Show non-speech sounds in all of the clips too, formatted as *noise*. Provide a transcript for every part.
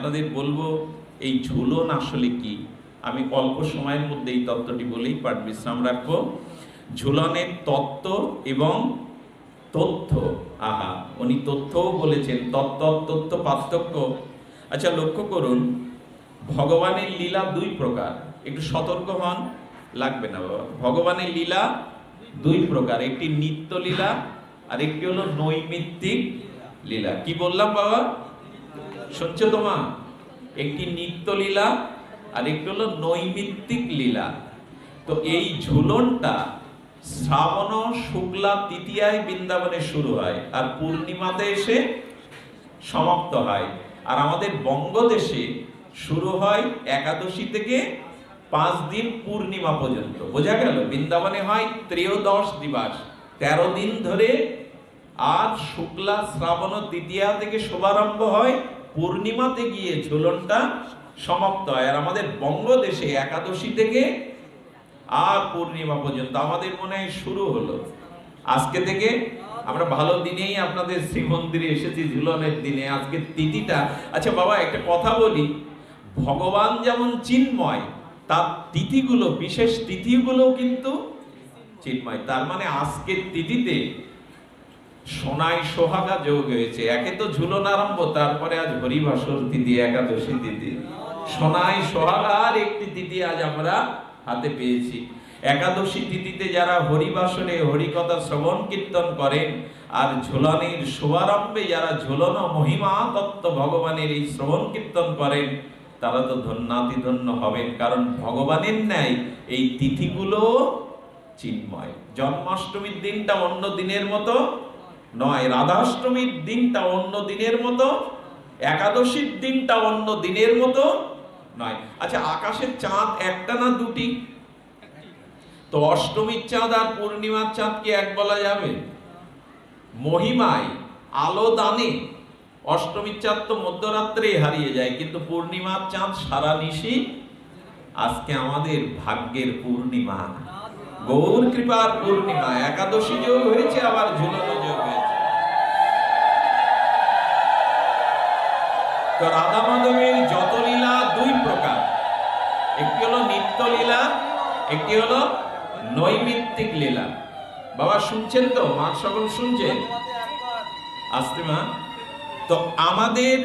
আপনাদের বলব, এই ঝুলন আসলে কি? আমি অল্প সময়ের মধ্যে এই তত্ত্বটি বলেই পাঠ বিশ্রাম রাখব। ঝুলনের তত্ত্ব এবং তথ্য, আহা, উনি তথ্যও বলেছেন, তত্ত্ব তথ্য পার্থক্য। আচ্ছা লক্ষ্য করুন, ভগবানের লীলা দুই প্রকার। একটু সতর্ক হন, লাগবে না বাবা। ভগবানের লীলা দুই প্রকার, একটি নিত্য লীলা আর একটি হলো নৈমিত্তিক লীলা। কি বললাম বাবা? শুনছো তোমা একটি নিত্য লীলা আর একটি হলো নৈমিত্তিক লীলা। তো এই ঝুলনটা শ্রাবণ, শুক্লা তৃতীয়ায় বৃন্দাবনে শুরু হয় আর পূর্ণিমাতে এসে সমাপ্ত হয়। আর আমাদের বঙ্গদেশে শুরু হয় একাদশী থেকে পাঁচ দিন পূর্ণিমা পর্যন্ত। বোঝা গেল, বৃন্দাবনে হয় ত্রয়োদশ দিবস। তেরো দিন ধরে আর শুক্লা, শ্রাবণ, তৃতীয়া থেকে শুভারম্ভ হয় পূর্ণিমাতে গিয়ে ঝুলনটা সমাপ্ত হয়। আর আমাদের বঙ্গদেশে একাদশী থেকে আর পূর্ণিমা পর্যন্ত আমাদের মনে শুরু হলো। আজকে থেকে আমরা ভালো দিনেই আপনাদের শ্রীমন্দিরে এসেছি, ঝুলনের দিনে। আজকে তিথিটা। আচ্ছা বাবা, একটা কথা বলি। ভগবান যেমন চিন্ময়, তার তিথিগুলো, বিশেষ তিথিগুলো কিন্তু চিন্ময়। তার মানে আজকের তিথিতে সোনায় সোহাগা যোগ হয়েছে। একে তো ঝুলন আরম্ভ, তারপরে আজ হরিভাসর তিথি একাদশী তিথি। সোনায় সোহাগার একটি তিথি আজ আমরা হাতে পেয়েছি। একাদশী তিথিতে যারা হরিবাসনে হরিকথা শ্রবণ কীর্তন করেন, আর ঝুলনের শুভারম্ভে যারা ঝুলন মহিমা তত্ত্ব ভগবানের এই শ্রবণ কীর্তন করেন, তারা তো ধন্যাতি ধন্য হবেন, কারণ ভগবানের ন্যায় এই তিথিগুলো চিন্ময়। জন্মাষ্টমীর দিনটা অন্য দিনের মতো নয়, রাধাষ্টমীর দিনটা অন্য দিনের মতো, একাদশীর দিনটা অন্য দিনের মতো নয়। আচ্ছা আকাশের চাঁদ একটা না দুটি? তো অষ্টমীর চাঁদ আর পূর্ণিমার চাঁদ কি এক বলা যাবে। মহিমায় আলো দানে, অষ্টমীর চাঁদ তো মধ্যরাত্রে হারিয়ে যায়, কিন্তু পূর্ণিমার চাঁদ সারা নিশি আজকে আমাদের ভাগ্যের পূর্ণিমা। গৌর কৃপার পূর্ণিমা, একাদশী যোগ হয়েছে, আবার ঝুলনো তো রাধা মাধবের যত লীলা দুই প্রকার। একটি হলো নিত্য লীলা একটি হলো নৈমিত্তিক লীলা। বাবা, শুনছেন তো? মা সকল শুনছেন আসতে মা। তো আমাদের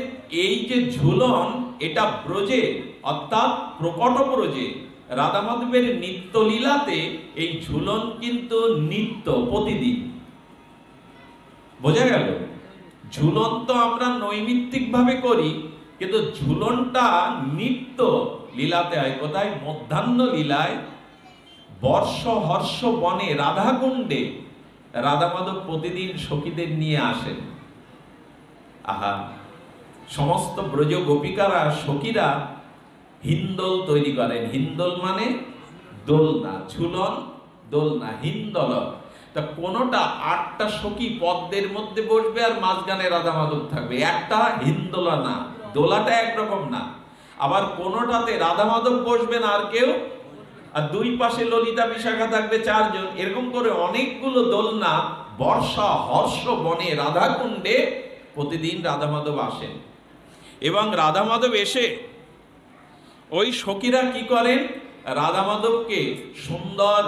এই যে ঝুলন, এটা ব্রজে, অর্থাৎ প্রকট ব্রজে রাধা মাধবের নিত্য লীলাতে এই ঝুলন কিন্তু নিত্য, প্রতিদিন। বোঝা গেল? ঝুলন তো আমরা নৈমিত্তিক ভাবে করি, কিন্তু ঝুলনটা নিত্য লীলাতে হয়। কোথায়? মধ্যাহ্ন লীলায়। বর্ষ হর্ষ বনে রাধাকুণ্ডে। রাধা মাধব প্রতিদিন সখীদের নিয়ে আসেন। আহা! সমস্ত ব্রজ গোপিকারা, সখীরা হিন্দল তৈরি করেন। হিন্দল মানে দোলনা। ঝুলন, দোলনা হিন্দল তা কোনোটা আটটা সখী পদ্মের মধ্যে বসবে আর মাঝখানে রাধা মাধব থাকবে? একটা হিন্দোলা না, দোলাটা একরকম না। আবার কোনোটাতে রাধা মাধব বসবেন আর কেউ? আর দুই পাশে ললিতা বিশাখা থাকবে চারজন। এরকম করে অনেকগুলো দোলনা, বর্ষা, হর্ষ বনে, রাধাকুণ্ডে প্রতিদিন রাধা মাধব আসেন। এবং রাধা মাধব এসে ওই সখীরা কি করেন? রাধা মাধবকে সুন্দর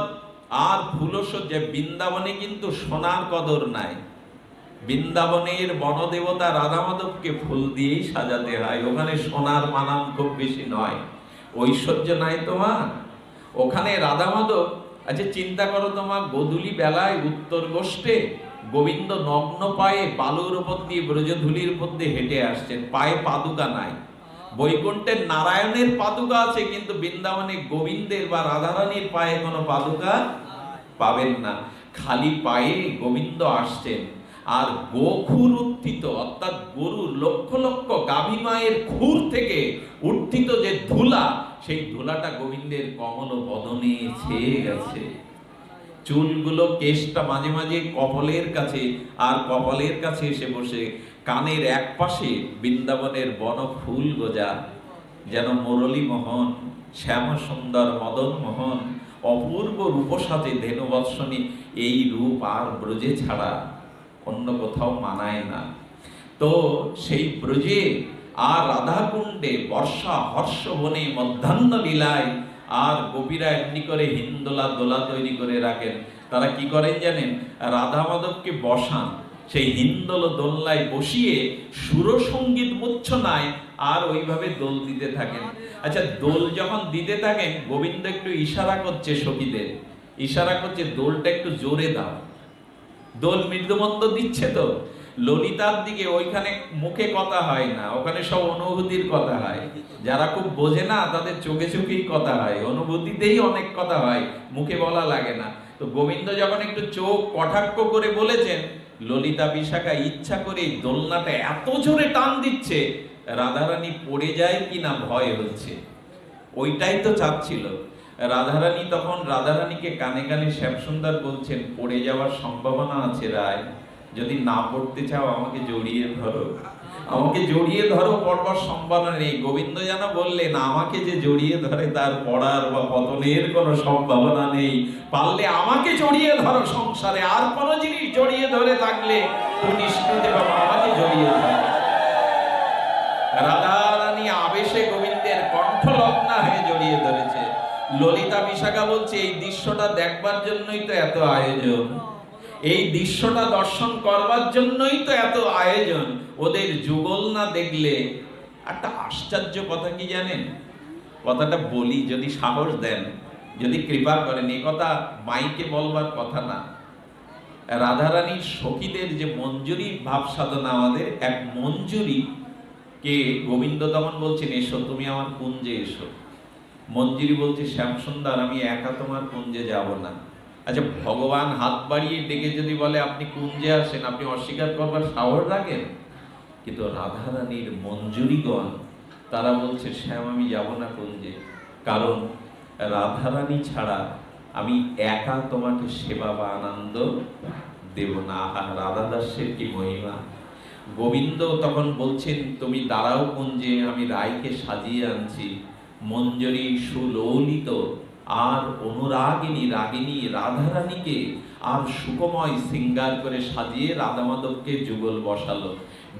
আর ফুলসজ্জা বৃন্দাবনে কিন্তু সোনার কদর নাই। বৃন্দাবনের বনদেবতা রাধা মাধবকে ফুল দিয়েই সাজাতে হয়। ওখানে সোনার মানাম খুব বেশি নয়। ঐশ্বর্য নাই তোমার। ওখানে রাধা মাধব আচ্ছা চিন্তা করো তোমার, গধুলি বেলায় উত্তর গোষ্ঠে গোবিন্দ নগ্ন পায়ে বালুর উপর দিয়ে ব্রজধুলির উপর দিয়ে হেঁটে আসছেন। পায়ে পাদুকা নাই। বৈকুণ্ঠের নারায়ণের পাদুকা আছে, কিন্তু বৃন্দাবনে গোবিন্দের বা রাধারানীর পায়ে কোনো পাদুকা পাবেন না। খালি পায়ে গোবিন্দ আসছেন। আর গোখুর উত্থিত, অর্থাৎ গরুর লক্ষ লক্ষ গাভী মায়ের খুর থেকে উত্থিত যে ধুলা, সেই ধুলাটা গোবিন্দের কমল বদনে ছেয়ে গেছে। চুলগুলো কেশটা মাঝে মাঝে কপালের কাছে, আর কপালের কাছে এসে বসে কানের এক পাশে বৃন্দাবনের বন ফুল গোজা, যেন মুরলী মোহন শ্যাম সুন্দর মদন মোহন অপূর্ব রূপসাথে ধেনুবৎসনী এই রূপ আর ব্রজে ছাড়া অন্য কোথাও মানায় না। তো সেই ব্রজে আর রাধাকুণ্ডে বর্ষা হর্ষ বনে মধ্যাহ্ন লীলায় আর গোপীরা এমনি করে হিন্দোলা দোলা তৈরি করে রাখেন। তারা কি করেন জানেন? রাধা মাধবকে বসান। সেই হিন্দোল দোলনায় বসিয়ে সুর সুরসঙ্গীত মূর্ছনায় আর ওইভাবে দোল দিতে থাকেন। আচ্ছা দোল যখন দিতে থাকেন, গোবিন্দ একটু ইশারা করছে সখীদের। ইশারা করছে, দোলটা একটু জোরে দাও। দোল মৃদুমন্দ দিচ্ছে তো। ললিতার দিকে ওইখানে মুখে কথা হয় না, ওখানে সব অনুভূতির কথা হয়। যারা খুব বোঝে না, তাদের চোখে চোখেই কথা হয়। অনুভূতিতেই অনেক কথা হয়, মুখে বলা লাগে না। তো গোবিন্দ যখন একটু চোখ কটাক্ষ করে বলেছেন ললিতা বিশাখা ইচ্ছা করে দোলনাটা এত জোরে টান দিচ্ছে, রাধারানী পড়ে যায় কিনা ভয় হচ্ছে। ওইটাই তো চাচ্ছিল। রাধারানী তখন রাধারানীকে কানে কানে শ্যামসুন্দর বলছেন, পড়ে যাওয়ার সম্ভাবনা আছে রায়। যদি না পড়তে চাও আমাকে জড়িয়ে ধরো। আমাকে জড়িয়ে ধরো পড়বার সম্ভাবনা নেই। গোবিন্দ যেন বললেন, আমাকে যে জড়িয়ে ধরে তার পড়ার বা পতনের কোনো সম্ভাবনা নেই। পারলে আমাকে জড়িয়ে ধরো সংসারে, আর কোনো জিনিস জড়িয়ে ধরে থাকলে তুমি পাবো আমাকে জড়িয়ে ধরো রাধারানী আবেশে গোবিন্দের কণ্ঠলগ্না হয়ে জড়িয়ে ধরেছে। ললিতা বিশাখা বলছে, এই দৃশ্যটা দেখবার জন্যই তো এত আয়োজন। এই দৃশ্যটা দর্শন করবার জন্যই তো এত আয়োজন। ওদের যুগল না দেখলে একটা আশ্চর্য কথা কি জানেন? কথাটা বলি, যদি সাহস দেন, যদি কৃপা করেন, এই কথা মাইকে বলবার কথা না। রাধারানীর সখীদের যে মঞ্জুরি, ভাব সাধনা আমাদের, এক মঞ্জুরি কে গোবিন্দ তখন বলছেন, এসো, তুমি আমার কুঞ্জে এসো। মঞ্জুরি বলছে, শ্যামসুন্দর, আমি একা তোমার কুঞ্জে যাব না। আচ্ছা ভগবান হাত বাড়িয়ে ডেকে যদি বলে আপনি কুঞ্জে আসেন, আপনি অস্বীকার করবার সাহস রাখেন? কিন্তু রাধারানীর মঞ্জুরিগণ তারা বলছে, শ্যাম, আমি যাব না কুঞ্জে কারণ রাধারানী ছাড়া আমি একা তোমাকে সেবা বা আনন্দ দেব না। আহা রাধা দাসের কি মহিমা? গোবিন্দ তখন বলছেন, তুমি দাঁড়াও কুঞ্জে আমি রায়কে সাজিয়ে আনছি। মঞ্জরি সুললিত আর অনুরাগিনী, রাগিনী, রাধারানীকে আর সুকময় সিঙ্গার করে সাজিয়ে রাধা মাধবকে যুগল বসালো।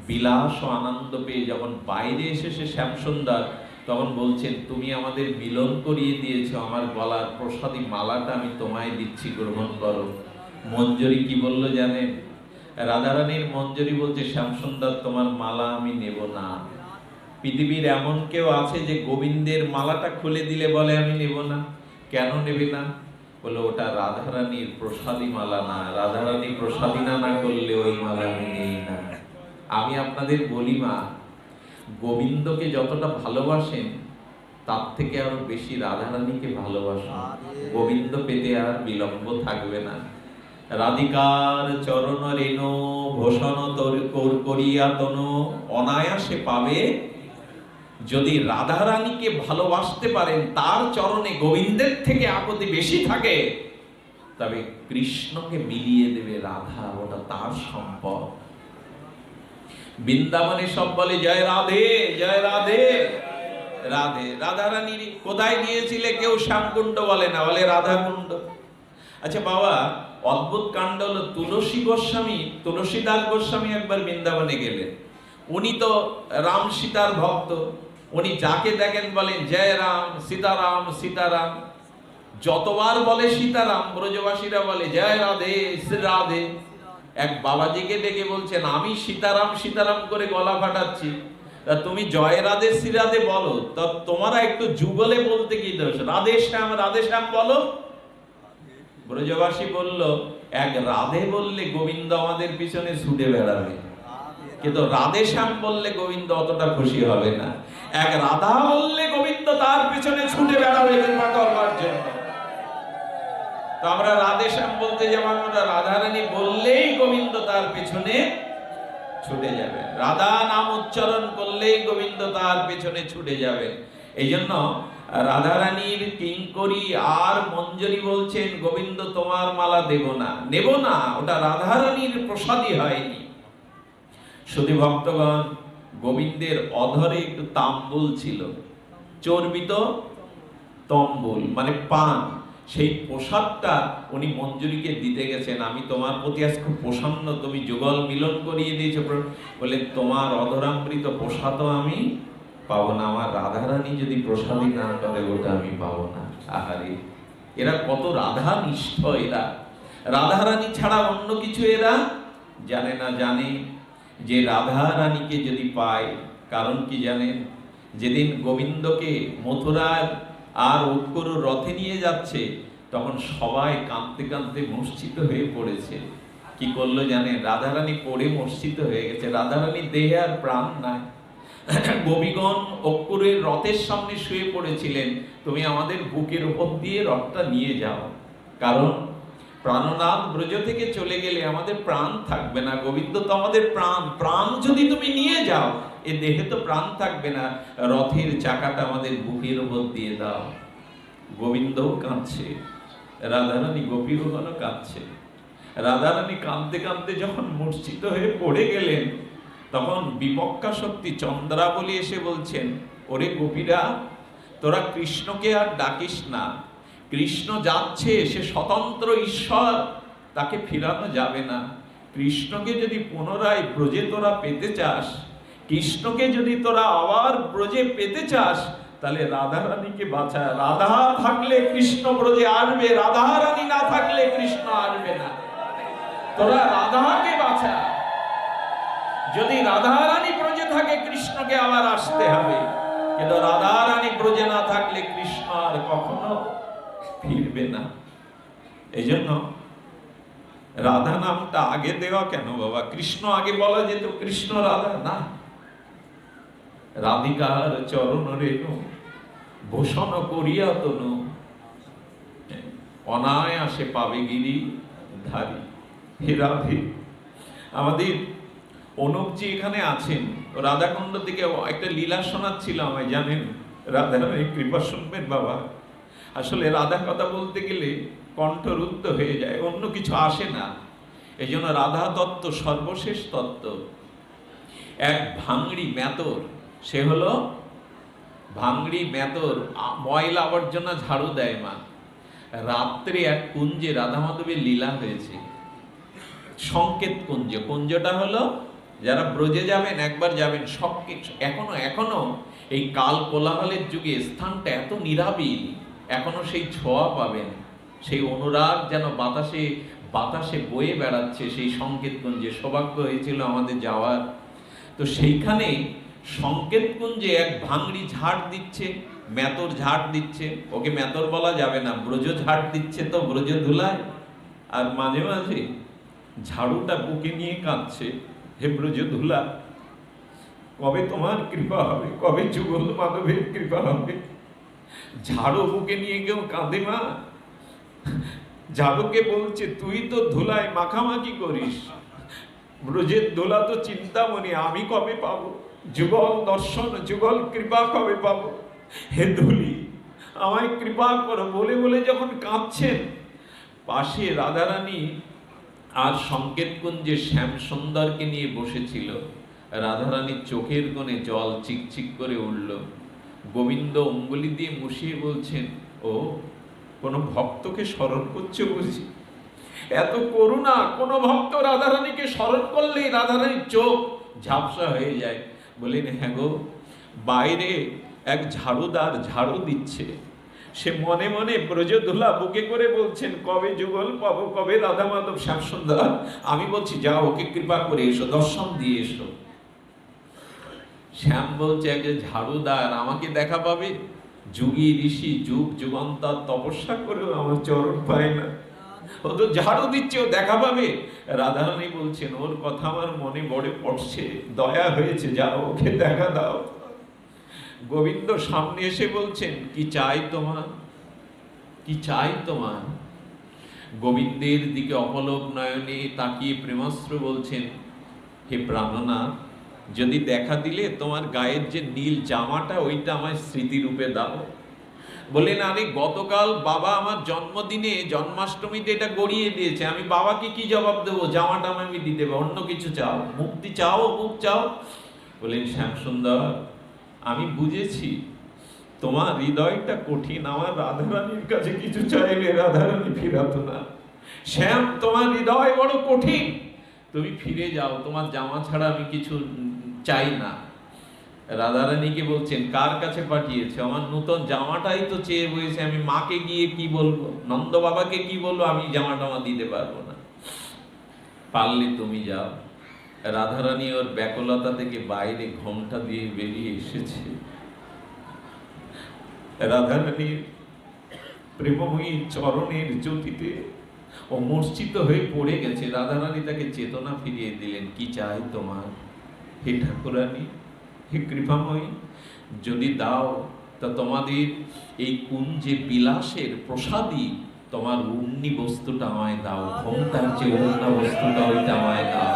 বিলাস ও আনন্দ পেয়ে যখন বাইরে এসেছে শ্যামসুন্দর তখন বলছেন তুমি আমাদের মিলন করিয়ে দিয়েছ, আমার গলার প্রসাদী মালাটা আমি তোমায় দিচ্ছি, গ্রহণ করো। মঞ্জুরি কি বলল জানেন রাধারানীর মঞ্জুরি বলছে, শ্যামসুন্দর, তোমার মালা আমি নেব না। পৃথিবীর এমন কেউ আছে যে গোবিন্দের মালাটা খুলে দিলে বলে, আমি নেব না। কেন নেবে না? বলে ওটা রাধারানীর প্রসাদী মালা না। রাধারানী প্রসাদী না না করলে ওই মালা আমি নেই না। আমি আপনাদের বলি মা গোবিন্দকে যতটা ভালোবাসেন তার থেকে আরও বেশি রাধারানীকে ভালোবাসেন। গোবিন্দ পেতে আর বিলম্ব থাকবে না। রাধিকার চরণ রেণু ভূষণ তর করিয়া তনু অনায়াসে পাবে যদি রাধা রানীকে ভালোবাসতে পারেন, তার চরণে গোবিন্দের থেকে আপত্তি বেশি থাকে, তবে কৃষ্ণকে মিলিয়ে দেবে রাধা, ওটা তার সম্পদ। বৃন্দাবনে সব বলে, জয় রাধে জয় রাধে রাধে। রাধা রানীর কোথায় গিয়েছিলে? কেউ শ্যামকুণ্ড বলে না, বলে রাধাকুণ্ড। আচ্ছা বাবা, অদ্ভুত কাণ্ড হলো, তুলসী গোস্বামী, তুলসীদাস গোস্বামী একবার বৃন্দাবনে গেলেন। উনি তো রাম সীতার ভক্ত। উনি যাকে দেখেন বলেন, জয় রাম, সীতারাম সীতারাম। যতবার বলে সীতারাম, ব্রজবাসীরা বলে, জয় রাধে, শ্রী রাধে। এক বাবাজিকে ডেকে বলছেন, আমি সীতারাম সীতারাম করে গলা ফাটাচ্ছি। তা তুমি জয় রাধে, শ্রী রাধে বলো। তা তোমরা একটু যুগলে বলতে কি দোষ? রাধে শ্যাম রাধে শ্যাম বলো। ব্রজবাসী বলল, এক রাধে বললে গোবিন্দ আমাদের পিছনে ছুটে বেড়াবে। কিন্তু রাধে শ্যাম বললে গোবিন্দ অতটা খুশি হবে না। এক রাধা বললে গোবিন্দ তার পিছনে ছুটে বেড়াবে কৃপা করবার জন্য। তো আমরা রাধে শ্যাম বলতে যেমন আমরা রাধারানী বললেই গোবিন্দ তার পিছনে ছুটে যাবে। রাধা নাম উচ্চারণ করলেই গোবিন্দ তার পেছনে ছুটে যাবে। এই জন্য রাধারানীর কিঙ্করি আর মঞ্জরি বলছেন, গোবিন্দ, তোমার মালা দেব না। নেব না, ওটা রাধারানীর প্রসাদই হয়নি। শুধু ভক্তগণ গোবিন্দের অধরে একটু তাম্বুল ছিল। চর্বিত তম্বুল মানে পান। সেই প্রসাদটা উনি মঞ্জুরিকে দিতে গেছেন। আমি তোমার প্রতি আজ খুব প্রসন্ন, তুমি যুগল মিলন করিয়ে দিয়েছ বলে, তোমার অধরামৃত প্রসাদও আমি পাবো না, আমার রাধারানী যদি প্রসাদই না করে, ওটা আমি পাবো না। আহারে, এরা কত রাধা নিষ্ঠ এরা। রাধারানী ছাড়া অন্য কিছু এরা জানে না, জানে যে রাধা রানীকে যদি পায়, কারণ কি জানেন? যেদিন গোবিন্দকে মথুরার আর উৎকর রথে নিয়ে যাচ্ছে, তখন সবাই কাঁদতে কাঁদতে মূর্ছিত হয়ে পড়েছে। কি করল জানেন? রাধারানী পড়ে মূর্ছিত হয়ে গেছে। রাধারানী দেহে আর প্রাণ নাই। গোপীগণ অক্ষরের রথের সামনে শুয়ে পড়েছিলেন। তুমি আমাদের বুকের উপর দিয়ে রথটা নিয়ে যাও। কারণ প্রাণনাথ ব্রজ থেকে চলে গেলে আমাদের প্রাণ থাকবে না। গোবিন্দ তো আমাদের প্রাণ। প্রাণ যদি তুমি নিয়ে যাও, এ দেহে তো প্রাণ থাকবে না। রথের চাকাটা আমাদের বুকের উপর দিয়ে দাও। গোবিন্দও কাঁদছে। রাধারানী গোপীগণও কাঁদছে। রাধারানী কাঁদতে কাঁদতে যখন মূর্ছিত হয়ে পড়ে গেলেন, তখন বিপক্কা শক্তি চন্দ্রাবলী এসে বলছেন, ওরে গোপীরা, তোরা কৃষ্ণকে আর ডাকিস না। কৃষ্ণ যাচ্ছে, সে স্বতন্ত্র ঈশ্বর, তাকে ফিরানো যাবে না। কৃষ্ণকে যদি পুনরায় ব্রজে তোরা পেতে চাস, কৃষ্ণকে যদি তোরা আবার ব্রজে পেতে চাস, তাহলে রাধা রানীকে বাঁচা রাধা থাকলে কৃষ্ণ ব্রজে আসবে রাধা রানী না থাকলে কৃষ্ণ আসবে না। তোরা রাধাকে বাঁচা। যদি রাধা রানী ব্রজে থাকে, কৃষ্ণকে আবার আসতে হবে। কিন্তু রাধা রানী ব্রজে না থাকলে কৃষ্ণ আর কখনো ফিরবে না। এই জন্য রাধা নামটা আগে দেওয়া কেন বাবা? কৃষ্ণ আগে বলা যেত, কৃষ্ণ রাধা না। রাধিকার চরণ রেণু, ভূষণ করিয়া তনু, অনায়াসে পাবে গিরি ধারী। হে রাধে, আমাদের অনুপজি এখানে আছেন। রাধাকুণ্ড থেকে একটা লীলা শোনাচ্ছিল আমায় জানেন? রাধা কৃপা শুনবেন বাবা। আসলে রাধা কথা বলতে গেলে কণ্ঠরুদ্ধ হয়ে যায় অন্য কিছু আসে না। এই জন্য রাধা তত্ত্ব সর্বশেষ তত্ত্ব। এক ভাঙড়ি মেতর সে হলো ভাঙড়ি মেতর ময়লা আবর্জনা ঝাড়ু দেয় মা। রাত্রে এক কুঞ্জে রাধা মাধবের লীলা হয়েছে। সংকেত কুঞ্জ কুঞ্জটা হলো যারা ব্রজে যাবেন একবার যাবেন সব কিছু এখনও এখনও এই কাল কোলাহলের যুগে স্থানটা এত নিরাবিল। এখনও সেই ছোঁয়া পাবেন। সেই অনুরাগ যেন বাতাসে বাতাসে বয়ে বেড়াচ্ছে সেই সংকেত কুঞ্জে সৌভাগ্য হয়েছিল আমাদের যাওয়ার। তো সেইখানে সংকেত কুঞ্জে এক ভাঙড়ি ঝাড় দিচ্ছে, মেতর ঝাড় দিচ্ছে। ওকে মেতর বলা যাবে না, ব্রজ ঝাড় দিচ্ছে তো ব্রজ ধুলায়। আর মাঝে মাঝে ঝাড়ুটা বুকে নিয়ে কাঁদছে, হে ব্রজ ধুলা, কবে তোমার কৃপা হবে? কবে যুগল মাধবের কৃপা হবে? ঝাড়ু বুকে নিয়ে কেউ কাঁদে মা। ঝাড়ুকে বলছে, তুই তো ধুলায় মাখামাখি করিস। ব্রজের দোলা তো চিন্তামণি, আমি কবে পাবো? যুগল দর্শন, যুগল কৃপা কবে পাবো? হে ধুলি, আমায় কৃপা করো। বলে বলে যখন কাঁদছেন, পাশে রাধারানী আর সংকেত কুঞ্জে শ্যাম সুন্দরকে নিয়ে বসেছিল। রাধারানীর চোখের কোণে জল চিকচিক করে উঠল। গোবিন্দ অঙ্গুলি দিয়ে মুছিয়ে বলছেন, ও, কোনো ভক্তকে স্মরণ করছে বুঝি? এত করুণা, কোন ভক্ত রাধারানীকে স্মরণ করলেই রাধারানীর চোখ ঝাপসা হয়ে যায়। বলেন হ্যাঁ গো, বাইরে এক ঝাড়ুদার ঝাড়ু দিচ্ছে। সে মনে মনে ব্রজধুলা বুকে করে বলছেন, কবে যুগল পাবো কবে রাধা মাধব শ্যামসুন্দর, আমি বলছি, যাও ওকে কৃপা করে এসো, দর্শন দিয়ে এসো। শ্যাম বলছে, এক যে ঝাড়ুদার আমাকে দেখা পাবে? যুগী ঋষি যুগ যুগান্তর তপস্যা করেও আমার চরণ পায় না। ও তো ঝাড়ু দিচ্ছে, ও দেখা পাবে? রাধারানী বলছেন, ওর কথা আমার মনে বড়ে পড়ছে, দয়া হয়েছে, যাও, ওকে দেখা দাও। গোবিন্দ সামনে এসে বলছেন, কি চাই তোমার? কি চাই তোমার? গোবিন্দের দিকে অপলক নয়নে তাকিয়ে প্রেমাস্ত্র বলছেন, হে প্রাণনাথ যদি দেখা দিলে তোমার গায়ের যে নীল জামাটা, ওইটা আমার স্মৃতিরূপে দাও। বললেন আরে গতকাল বাবা আমার জন্মদিনে জন্মাষ্টমীতে এটা গড়িয়ে দিয়েছে। আমি বাবাকে কি জবাব দেবো? জামাটা আমি দিতে হবে, অন্য কিছু চাও? মুক্তি চাও মুখ চাও? বললেন শ্যামসুন্দর, আমি বুঝেছি। তোমার হৃদয়টা কঠিন, আমার রাধারানীর কাছে কিছু চাইলে রাধারানী ফিরাতো না। শ্যাম, তোমার হৃদয় বড় কঠিন। তুমি ফিরে যাও, তোমার জামা ছাড়া আমি কিছু চাই না। রাধারানীকে বলছেন, কার কাছে পাঠিয়েছে? আমার নূতন জামাটাই তো চেয়ে বয়েছে আমি মাকে গিয়ে কি বলব? নন্দ বাবাকে কি বলব? আমি জামা টামা দিতে পারব না। পারলে তুমি যাও। রাধারানী ওর ব্যাকুলতা থেকে বাইরে ঘোমটা দিয়ে বেরিয়ে এসেছে। রাধারানীর প্রেমময়ী চরণের জ্যোতিতে ও মূর্ছিত হয়ে পড়ে গেছে। রাধারানী তাকে চেতনা ফিরিয়ে দিলেন, কি চাই তোমার? হে ঠাকুরানী, হে কৃপাময়ী, যদি দাও, তা তোমাদের এই কুঞ্জে বিলাসের প্রসাদী তোমার উন্নি বস্তুটা আমায় দাও ঘোমটার যে উন্না বস্তুটা ওইটা আমায় দাও।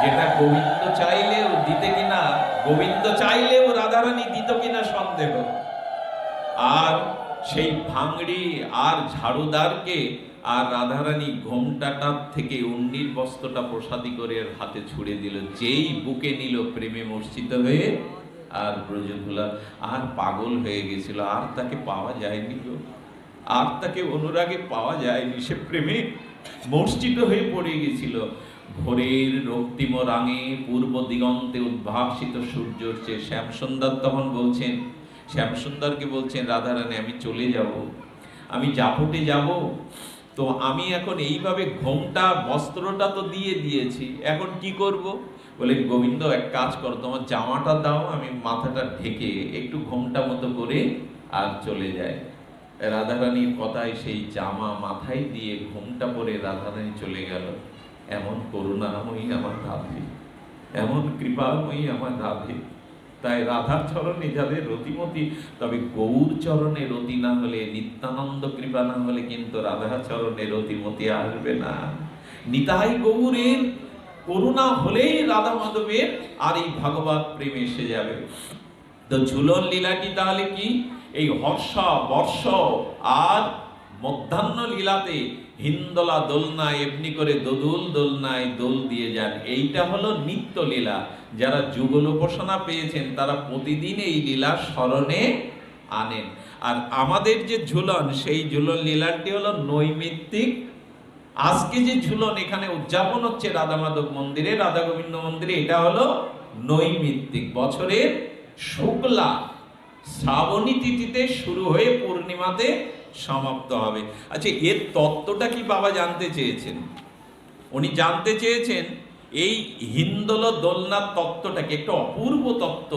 যেটা গোবিন্দ চাইলেও দিতে কিনা, গোবিন্দ চাইলেও রাধারানী দিত কিনা সন্দেহ। আর সেই ভাঙড়ি আর ঝাড়ুদারকে আর রাধারানী ঘোমটাটার থেকে উন্নির বস্ত্রটা প্রসাদী করে হাতে ছুড়ে দিল। যেই বুকে নিল প্রেমে মূর্ছিত হয়ে আর ব্রজভুলা আর পাগল হয়ে গেছিল। আর তাকে পাওয়া যায়নি আর তাকে অনুরাগে পাওয়া যায়নি। সে প্রেমে মূর্ছিত হয়ে পড়ে গেছিল। ভোরের রক্তিম রাঙে পূর্ব দিগন্তে উদ্ভাসিত সূর্যর চেয়ে শ্যামসুন্দর তখন বলছেন, শ্যামসুন্দরকে বলছেন, রাধারানী, আমি চলে যাব। আমি জাপটে যাব। তো আমি এখন এইভাবে ঘোমটা, বস্ত্রটা তো দিয়ে দিয়েছি। এখন কি করব? বলে, গোবিন্দ, এক কাজ করো, তোমার জামাটা দাও, আমি মাথাটা ঢেকে একটু ঘোমটা মতো করে আর চলে যায় রাধারানীর কথায় সেই জামা মাথায় দিয়ে ঘোমটা পরে রাধারানী চলে গেল। এমন করুণাময়ী আমার রাধে, এমন কৃপাময়ী আমার রাধে তাই রাধার চরণে যাদের রতিমতি, তবে গৌর চরণে রতি না হলে, নিত্যানন্দ কৃপা না হলে কিন্তু রাধার চরণে রতিমতি আসবে না। নিতাই গৌরের করুণা হলেই রাধা মাধবের আর এই ভাগবত প্রেম এসে যাবে। তো ঝুলন লীলাটি তাহলে কি? এই হর্ষ, বর্ষ আর মধ্যাহ্ন লীলাতে হিন্দলা দোলনায় এমনি করে দোদুল দোলনায় দোল দিয়ে যান। এইটা হলো নিত্য লীলা যারা যুগল উপাসনা পেয়েছেন, তারা প্রতিদিন এই লীলা স্মরণে আনেন। আর আমাদের যে ঝুলন, সেই ঝুলন লীলাটি হলো নৈমিত্তিক। আজকে যে ঝুলন, এখানে উদযাপন হচ্ছে রাধা মাধব মন্দিরে, রাধা গোবিন্দ মন্দিরে। এটা হলো নৈমিত্তিক। বছরের শুক্লা, শ্রাবণী তিথিতে শুরু হয়ে পূর্ণিমাতে সমাপ্ত হবে। আচ্ছা এর তত্ত্বটা কি বাবা জানতে চেয়েছেন? উনি জানতে চেয়েছেন, এই হিন্দোল দোলনার তত্ত্বটাকে একটা অপূর্ব তত্ত্ব,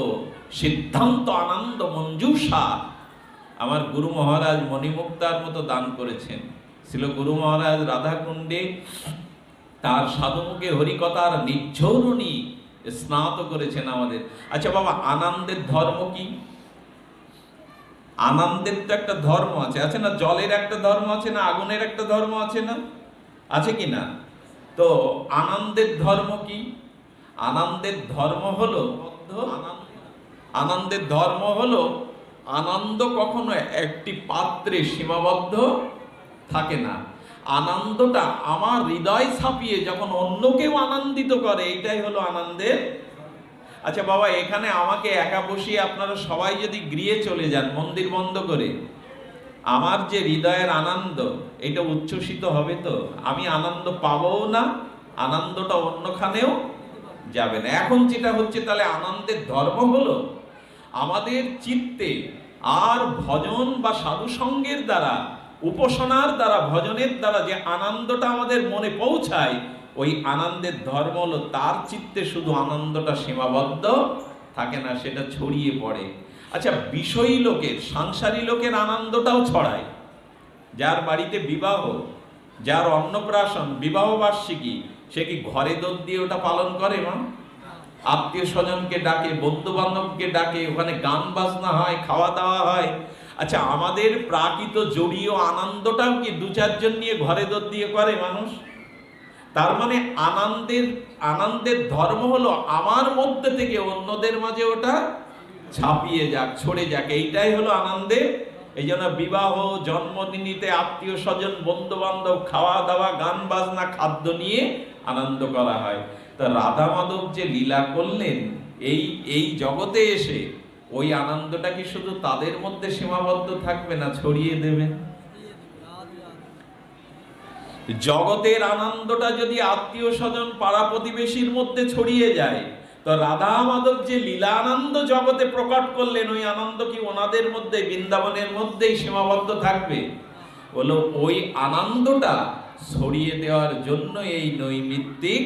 সিদ্ধান্ত আনন্দ মঞ্জুষা আমার গুরু মহারাজ মণিমুক্তার মতো দান করেছেন। ছিল গুরু মহারাজ রাধাকুণ্ডে, তার সাধুমুখে হরিকথার নির্ঝরণী স্নাত করেছেন আমাদের। আচ্ছা বাবা, আনন্দের ধর্ম কি? আনন্দের তো একটা ধর্ম আছে। আছে না? জলের একটা ধর্ম আছে না? আগুনের একটা ধর্ম আছে না? আছে কি না? তো আনন্দের ধর্ম কি? আনন্দের ধর্ম হলো আনন্দ- আনন্দের ধর্ম হলো আনন্দ কখনো একটি পাত্রে সীমাবদ্ধ থাকে না। আনন্দটা আমার হৃদয় ছাপিয়ে যখন অন্য কেউ আনন্দিত করে, এইটাই হলো আনন্দের আচ্ছা বাবা, এখানে আমাকে একা বসিয়ে আপনারা সবাই যদি গৃহে চলে যান, মন্দির বন্ধ করে, আমার যে হৃদয়ের আনন্দ, এটা উচ্ছ্বসিত হবে তো? আমি আনন্দ পাবও না, আনন্দটা অন্যখানেও যাবে না। এখন যেটা হচ্ছে, তাহলে আনন্দের ধর্ম হলো, আমাদের চিত্তে আর ভজন বা সাধু সঙ্গের দ্বারা, উপাসনার দ্বারা, ভজনের দ্বারা যে আনন্দটা আমাদের মনে পৌঁছায় ওই আনন্দের ধর্ম হলো তার চিত্তে শুধু আনন্দটা সীমাবদ্ধ থাকে না, সেটা ছড়িয়ে পড়ে। আচ্ছা বিষয়ী লোকের, সাংসারী লোকের আনন্দটাও ছড়ায়। যার বাড়িতে বিবাহ, যার অন্নপ্রাশন, বিবাহ বার্ষিকী, সে কি ঘরে দোদ দিয়ে ওটা পালন করে, মা? আত্মীয় স্বজনকে ডাকে বন্ধু বান্ধবকে ডাকে, ওখানে গান বাজনা হয়, খাওয়া দাওয়া হয়। আচ্ছা আমাদের প্রাকৃত জড়ীয় আনন্দটাও কি দু চারজন নিয়ে ঘরে দোদ দিয়ে করে মানুষ? তার মানে আনন্দের আনন্দের ধর্ম হলো আমার মধ্যে থেকে অন্যদের মাঝে ওটা ছাপিয়ে যাক, ছড়ে যাক। এইটাই হলো আনন্দে। এই জন্য বিবাহ, জন্মদিনীতে আত্মীয় স্বজন বন্ধু বান্ধব খাওয়া দাওয়া গান বাজনা খাদ্য নিয়ে আনন্দ করা হয়। তা রাধা মাধব যে লীলা করলেন, এই এই জগতে এসে ওই আনন্দটা কি শুধু তাদের মধ্যে সীমাবদ্ধ থাকবে না ছড়িয়ে দেবেন জগতের আনন্দটা যদি আত্মীয় স্বজন পাড়া প্রতিবেশীর মধ্যে ছড়িয়ে যায়, তো রাধা মাধব যে লীলা আনন্দ জগতে প্রকট করলেন, ওই আনন্দ কি ওনাদের মধ্যে, বৃন্দাবনের মধ্যেই সীমাবদ্ধ থাকবে? বলো, ওই আনন্দটা ছড়িয়ে দেওয়ার জন্য এই নৈমিত্তিক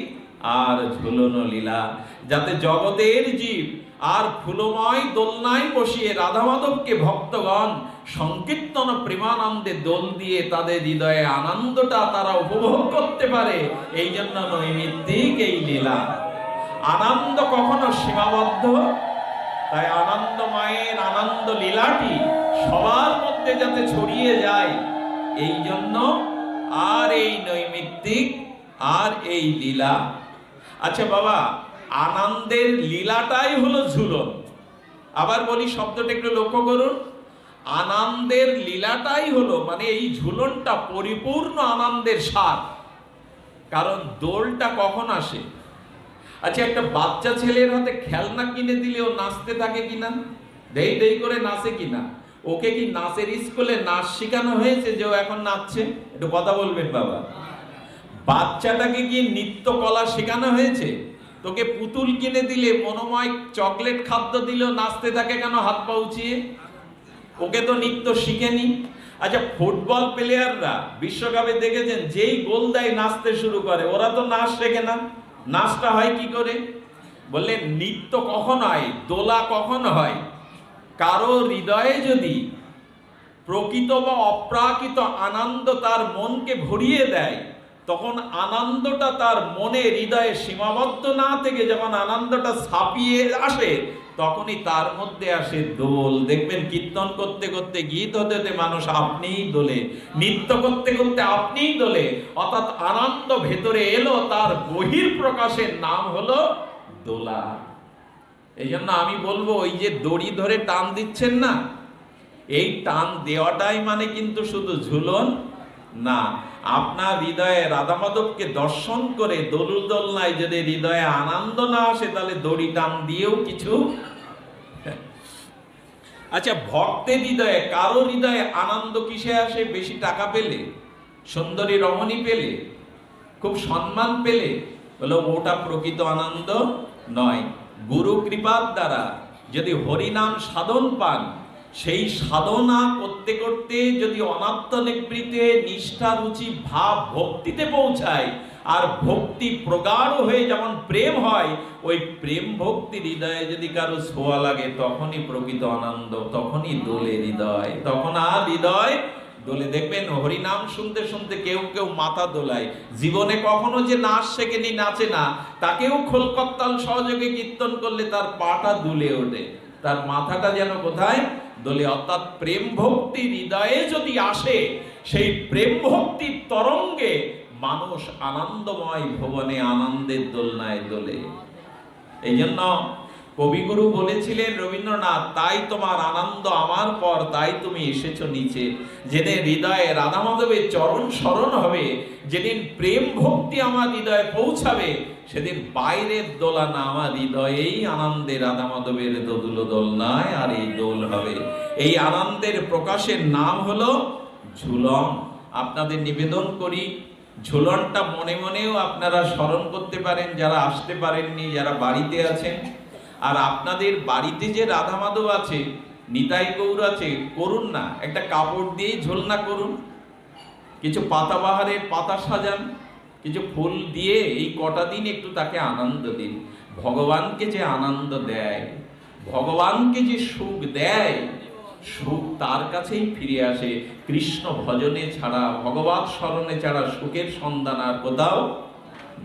আর ঝুলনো লীলা, যাতে জগতের জীব আর ফুলময় দোলনায় বসিয়ে রাধা মাধবকে ভক্তগণ সংকীর্তন প্রেমানন্দে দোল দিয়ে তাদের হৃদয়ে আনন্দটা তারা উপভোগ করতে পারে। এই জন্য নৈমিত্তিক এই লীলা। আনন্দ কখনো সীমাবদ্ধ? তাই আনন্দময়ের আনন্দ লীলাটি সবার মধ্যে যাতে ছড়িয়ে যায়, এই জন্য আর এই নৈমিত্তিক, আর এই লীলা। আচ্ছা বাবা আনন্দের লীলাটাই হলো ঝুলন। আবার বলি শব্দটা একটু লক্ষ্য করুন। আনন্দের লীলাটাই হলো মানে এই ঝুলনটা পরিপূর্ণ আনন্দের স্বাদ। কারণ দোলটা কখন আসে? আচ্ছা একটা বাচ্চা ছেলের হাতে খেলনা কিনে দিলে ও নাচতে থাকে কিনা? দেই দেই করে নাচে কিনা? ওকে কি নাচের স্কুলে নাচ শেখানো হয়েছে যে ও এখন নাচছে? একটু কথা বলবেন বাবা। বাচ্চাটাকে কি নৃত্য কলা শেখানো হয়েছে? তোকে পুতুল কিনে দিলে, মনোময় চকলেট খাদ্য দিলেও নাচতে থাকে কেন হাত পা উঁচিয়ে? ওকে তো নৃত্য শিখেনি। আচ্ছা ফুটবল প্লেয়াররা বিশ্বকাপে দেখেছেন, যেই গোল দেয় নাচতে শুরু করে, ওরা তো নাচ শেখে না। নাচটা হয় কি করে? বললে, নৃত্য কখন হয়? দোলা কখন হয়? কারও হৃদয়ে যদি প্রকৃত বা অপ্রাকৃত আনন্দ তার মনকে ভরিয়ে দেয় তখন আনন্দটা তার মনে হৃদয়ে সীমাবদ্ধ না থেকে যখন আনন্দটা ছাপিয়ে আসে, তখনই তার মধ্যে আসে দোল। দেখবেন কীর্তন করতে করতে, গীত হতে হতে মানুষ আপনিই দোলে, নৃত্য করতে করতে আপনিই দোলে। অর্থাৎ আনন্দ ভেতরে এলো, তার বহির প্রকাশের নাম হলো দোলা। এই জন্য আমি বলব, ওই যে দড়ি ধরে টান দিচ্ছেন না, এই টান দেওয়াটাই মানে কিন্তু শুধু ঝুলন না, আপনার হৃদয়ে রাধা মাধবকে দর্শন করে দলুল দোলনায় যদি হৃদয়ে আনন্দ না আসে, তাহলে দড়ি টান দিয়েও কিছু *laughs* আচ্ছা ভক্তের হৃদয়ে কারও হৃদয়ে আনন্দ কিসে আসে? বেশি টাকা পেলে, সুন্দরী রমণী পেলে, খুব সম্মান পেলে, বলো ওটা প্রকৃত আনন্দ নয়। গুরু কৃপার দ্বারা যদি হরিনাম সাধন পান সেই সাধনা করতে করতে যদি অনাত্ম নিবৃতে নিষ্ঠা, রুচি, ভাব ভক্তিতে পৌঁছায় আর ভক্তি প্রগাঢ় হয়ে যেমন প্রেম হয়, ওই প্রেম ভক্তি হৃদয়ে যদি কারও ছোঁয়া লাগে, তখনই প্রকৃত আনন্দ, তখনই দোলে হৃদয়, তখন আর হৃদয় দোলে। দেখবেন হরিনাম শুনতে শুনতে কেউ কেউ মাথা দোলায়। জীবনে কখনো যে নাচ শেখেনি, নাচে না, তাকেও খোলকত্তাল সহযোগে কীর্তন করলে তার পাটা দুলে ওঠে। তার মাথাটা যেন কোথায়? দোলে অর্থাৎ প্রেম ভক্তি হৃদয়ে যদি আসে, সেই প্রেম ভক্তির তরঙ্গে মানুষ আনন্দময় ভবনে আনন্দের দোলনায় দোলে। এই জন্য কবিগুরু বলেছিলেন, রবীন্দ্রনাথ, তাই তোমার আনন্দ আমার পর, তাই তুমি এসেছ নিচে। যেদিন হৃদয়ে রাধা মাধবের চরণ স্মরণ হবে, যেদিন প্রেম ভক্তি আমার হৃদয়ে পৌঁছাবে সেদিন বাইরের দোলা না আমার হৃদয়েই আনন্দে রাধা মাধবের দোদুলো দোলনায় আর এই দোল হবে। এই আনন্দের প্রকাশের নাম হলো ঝুলন। আপনাদের নিবেদন করি, ঝুলনটা মনে মনেও আপনারা স্মরণ করতে পারেন, যারা আসতে পারেননি, যারা বাড়িতে আছেন। আর আপনাদের বাড়িতে যে রাধা মাধব আছে, নিতাই গৌর আছে, করুন না, একটা কাপড় দিয়েই ঝোলনা করুন। কিছু পাতাবাহারের পাতা সাজান। কিছু ফুল দিয়ে এই কটা দিন একটু তাকে আনন্দ দিন। ভগবানকে যে আনন্দ দেয়, ভগবানকে যে সুখ দেয়, সুখ তার কাছেই ফিরে আসে। কৃষ্ণ ভজনে ছাড়া, ভগবান স্মরণে ছাড়া সুখের সন্ধান আর কোথাও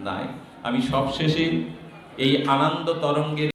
নাই। আমি সবশেষে এই আনন্দ তরঙ্গের